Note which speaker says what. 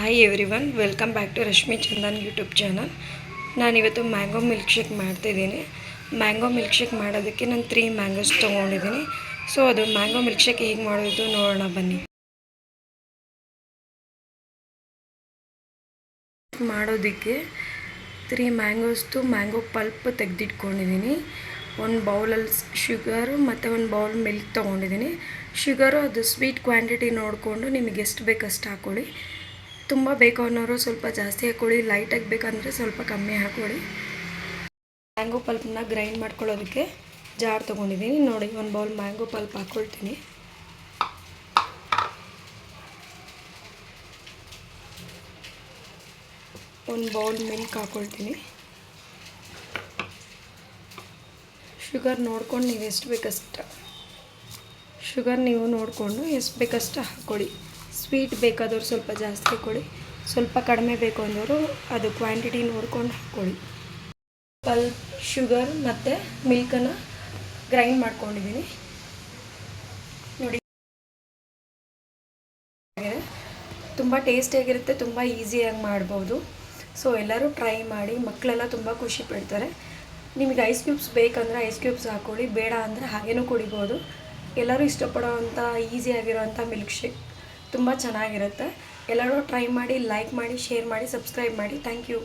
Speaker 1: Hi everyone welcome back to Rashmi Chandan YouTube channel ನಾನಿವತ್ತು mango milk shake ಮಾಡ್ತಿದ್ದೀನಿ. Mango milk shake ಮಾಡೋದಕ್ಕೆ ನಾನು three mangoes ತೊಗೊಂಡಿದ್ದೀನಿ. So ಅದು ಮ್ಯಾಂಗೋ ಮಿಲ್ಕ್ ಶೇಕ್ ಹೇಗೆ ಮಾಡೋದು ನೋಡೋಣ ಬನ್ನಿ. ಮಾಡೋದಕ್ಕೆ ತ್ರೀ ಮ್ಯಾಂಗೋಸ್ದು ಮ್ಯಾಂಗೋ ಪಲ್ಪ್ ತೆಗೆದಿಟ್ಕೊಂಡಿದ್ದೀನಿ. ಒಂದು ಬೌಲಲ್ಲಿ ಶುಗರು ಮತ್ತು ಒಂದು ಬೌಲ್ ಮಿಲ್ಕ್ ತೊಗೊಂಡಿದ್ದೀನಿ. ಶುಗರು ಅದು ಸ್ವೀಟ್ ಕ್ವಾಂಟಿಟಿ ನೋಡಿಕೊಂಡು ನಿಮಗೆ ಎಷ್ಟು ಬೇಕು ಅಷ್ಟು ಹಾಕ್ಕೊಳ್ಳಿ ತುಂಬ ಬೇಕು ಅನ್ನೋರು ಸ್ವಲ್ಪ ಜಾಸ್ತಿ ಹಾಕ್ಕೊಳ್ಳಿ ಲೈಟಾಗಿ ಬೇಕಂದರೆ ಸ್ವಲ್ಪ ಕಮ್ಮಿ ಹಾಕ್ಕೊಳ್ಳಿ. ಮ್ಯಾಂಗೋ ಪಲ್ಪನ್ನ ಗ್ರೈಂಡ್ ಮಾಡ್ಕೊಳ್ಳೋದಕ್ಕೆ ಜಾರ್ ತೊಗೊಂಡಿದ್ದೀನಿ. ನೋಡಿ, ಒಂದು ಬೌಲ್ ಮ್ಯಾಂಗೋ ಪಲ್ಪ್ ಹಾಕ್ಕೊಳ್ತೀನಿ. ಒಂದು ಬೌಲ್ ಮಿಲ್ಕ್ ಹಾಕ್ಕೊಳ್ತೀನಿ. ಶುಗರ್ ನೋಡ್ಕೊಂಡು ನೀವು ಎಷ್ಟು ಬೇಕಷ್ಟು ಶುಗರ್ ನೀವು ನೋಡಿಕೊಂಡು ಎಷ್ಟು ಬೇಕಷ್ಟು ಹಾಕ್ಕೊಳ್ಳಿ. ಸ್ವೀಟ್ ಬೇಕಾದವ್ರು ಸ್ವಲ್ಪ ಜಾಸ್ತಿ ಕೊಡಿ. ಸ್ವಲ್ಪ ಕಡಿಮೆ ಬೇಕು ಅಂದವರು ಅದು ಕ್ವಾಂಟಿಟಿ ನೋಡ್ಕೊಂಡು ಹಾಕ್ಕೊಳ್ಳಿ ಪಲ್ ಶುಗರ್ ಮತ್ತು ಮಿಲ್ಕನ್ನು ಗ್ರೈಂಡ್ ಮಾಡ್ಕೊಂಡಿದ್ದೀನಿ. ನೋಡಿ. ತುಂಬ ಟೇಸ್ಟಿಯಾಗಿರುತ್ತೆ ತುಂಬ ಈಸಿಯಾಗಿ ಮಾಡ್ಬೋದು. ಸೊ ಎಲ್ಲರೂ ಟ್ರೈ ಮಾಡಿ ಮಕ್ಕಳೆಲ್ಲ ತುಂಬ ಖುಷಿ ಪಡ್ತಾರೆ. ನಿಮಗೆ ಐಸ್ ಕ್ಯೂಬ್ಸ್ ಬೇಕಂದರೆ ಐಸ್ ಕ್ಯೂಬ್ಸ್ ಹಾಕ್ಕೊಳ್ಳಿ ಬೇಡ ಅಂದರೆ ಹಾಗೇನೂ ಕುಡಿಬೋದು. ಎಲ್ಲರೂ ಇಷ್ಟಪಡೋವಂಥ ಈಸಿಯಾಗಿರೋವಂಥ ಮಿಲ್ಕ್ ಶೇಕ್ ತುಂಬ ಚೆನ್ನಾಗಿರುತ್ತೆ. ಎಲ್ಲರೂ ಟ್ರೈ ಮಾಡಿ ಲೈಕ್ ಮಾಡಿ ಶೇರ್ ಮಾಡಿ ಸಬ್ಸ್ಕ್ರೈಬ್ ಮಾಡಿ. Thank you